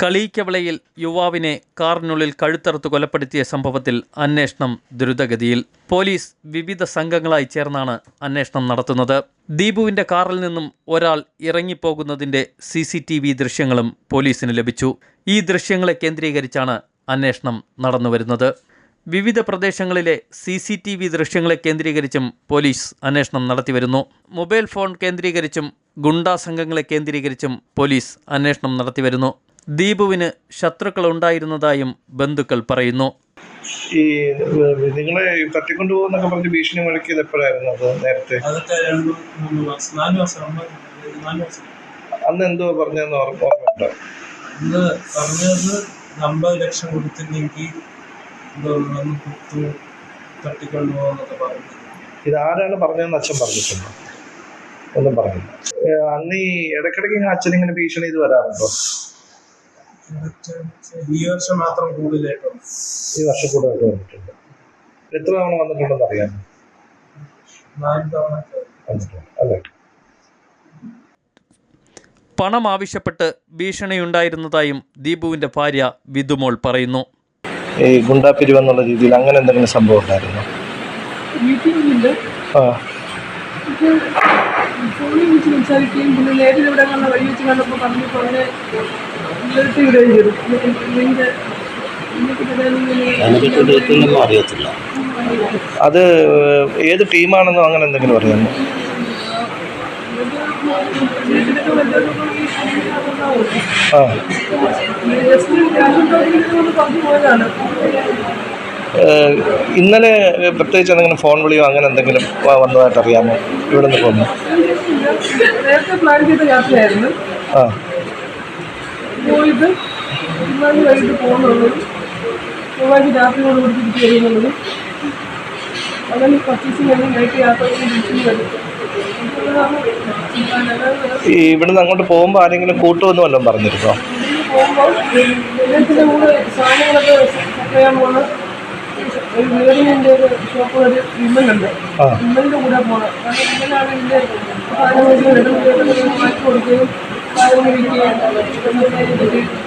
കളീക്കവളയിൽ യുവാവിനെ കാറിനുള്ളിൽ കഴുത്തറുത്ത് കൊലപ്പെടുത്തിയ സംഭവത്തിൽ അന്വേഷണം ദ്രുതഗതിയിൽ. പോലീസ് വിവിധ സംഘങ്ങളായി ചേർന്നാണ് അന്വേഷണം നടത്തുന്നത്. ദീപുവിന്റെ കാറിൽ നിന്നും ഒരാൾ ഇറങ്ങിപ്പോകുന്നതിന്റെ സി സി ടി വി ദൃശ്യങ്ങളും പോലീസിന് ലഭിച്ചു. ഈ ദൃശ്യങ്ങളെ കേന്ദ്രീകരിച്ചാണ് അന്വേഷണം നടന്നുവരുന്നത് വിവിധ പ്രദേശങ്ങളിലെ സി സി ടി വി ദൃശ്യങ്ങളെ കേന്ദ്രീകരിച്ചും പോലീസ് അന്വേഷണം നടത്തിവരുന്നു മൊബൈൽ ഫോൺ കേന്ദ്രീകരിച്ചും ഗുണ്ടാ സംഘങ്ങളെ കേന്ദ്രീകരിച്ചും പോലീസ് അന്വേഷണം നടത്തിവരുന്നു ദീപുവിന് ശത്രുക്കൾ ഉണ്ടായിരുന്നതായും ബന്ധുക്കൾ പറയുന്നു. ഈ നിങ്ങളെ തട്ടിക്കൊണ്ടുപോകുന്നൊക്കെ പറഞ്ഞ് ഭീഷണി മുഴക്കിയത് എപ്പോഴായിരുന്നു അത് നേരത്തെ? അന്ന് എന്തോ പറഞ്ഞതെന്ന് ഓർമ്മ ഓർമ്മയുണ്ടോ? അന്ന് പറഞ്ഞത് അമ്പത് ലക്ഷം കൊടുത്തില്ലെങ്കിൽ തട്ടിക്കൊണ്ടുപോകാന്നൊക്കെ പറഞ്ഞു ഇത് ആരാണ് പറഞ്ഞതെന്ന് അച്ഛൻ പറഞ്ഞിട്ടുണ്ടോ? ഒന്നും പറഞ്ഞില്ല. അന്ന് ഈ ഇടയ്ക്കിടയ്ക്ക് ഇങ്ങനെ അച്ഛൻ ഇങ്ങനെ ഭീഷണി ഇത് വരാറുണ്ടോ? ഈ വർഷം മാത്രം കൂടുതലായിട്ടോ. ഈ വർഷം കൂടുതൽ വന്നിട്ടുണ്ട്. എത്ര തവണ വന്നിട്ടുണ്ടെന്ന് അറിയാം നാല് തവണ. വന്നിട്ടുണ്ട് അല്ലേ? പണം ആവശ്യപ്പെട്ട് ഭീഷണിയുണ്ടായിരുന്നതായും ദീപുവിന്റെ ഭാര്യ വിധുമോൾ പറയുന്നു. ഈ ഗുണ്ടാപ്പിരിവ് എന്നുള്ള രീതിയിൽ അങ്ങനെ എന്തെങ്കിലും സംഭവം ഉണ്ടായിരുന്നു? ഫോണിൽ വിളിച്ച് സംസാരിക്കുകയും പിന്നെ നേരിൽ ഇവിടെ കണ്ട വഴി വെച്ച് കണ്ടപ്പോൾ പറഞ്ഞപ്പോൾ അവനെ അറിയത്തില്ല അത് ഏത് ടീമാണെന്നോ അങ്ങനെ എന്തെങ്കിലും അറിയാമോ? ഉണ്ടാവും ആ ഇന്നലെ പ്രത്യേകിച്ച് എന്തെങ്കിലും ഫോൺ വിളിയോ അങ്ങനെ എന്തെങ്കിലും വന്നതായിട്ട് അറിയാമോ? ഇവിടെ നിന്ന് പോകുന്നു നേരത്തെ പ്ലാൻ ചെയ്ത യാത്രയായിരുന്നു. ആ. പോയിട്ട് ചൊവ്വാഴ്ച വൈകിട്ട് പോകുന്നുള്ളതും ചൊവ്വാഴ്ച രാത്രിയോട് കൂടി തിരിച്ചു വരുന്നുള്ളതും അങ്ങനെ പർച്ചേസിങ് എല്ലാം നൈറ്റ് യാത്ര തിരിച്ചു വരും. ഈ ഇവിടുന്ന് അങ്ങോട്ട് പോകുമ്പോൾ ആരെങ്കിലും കൂട്ടുമെന്ന് വല്ലതും പറഞ്ഞിരുന്നോ? പോകുമ്പോൾ കൂടെ സാധനങ്ങളൊക്കെ സപ്ലൈ ചെയ്യാൻ പോകുന്ന ഒരു വേറിന്റെ ഒരു. വിമലിന്റെ കൂടെ പോകണം കാരണം വിമലാണ് ഇതിന്റെ സാധനങ്ങൾ മാറ്റി കൊടുക്കുകയും സാധനങ്ങൾ വിൽക്കുകയും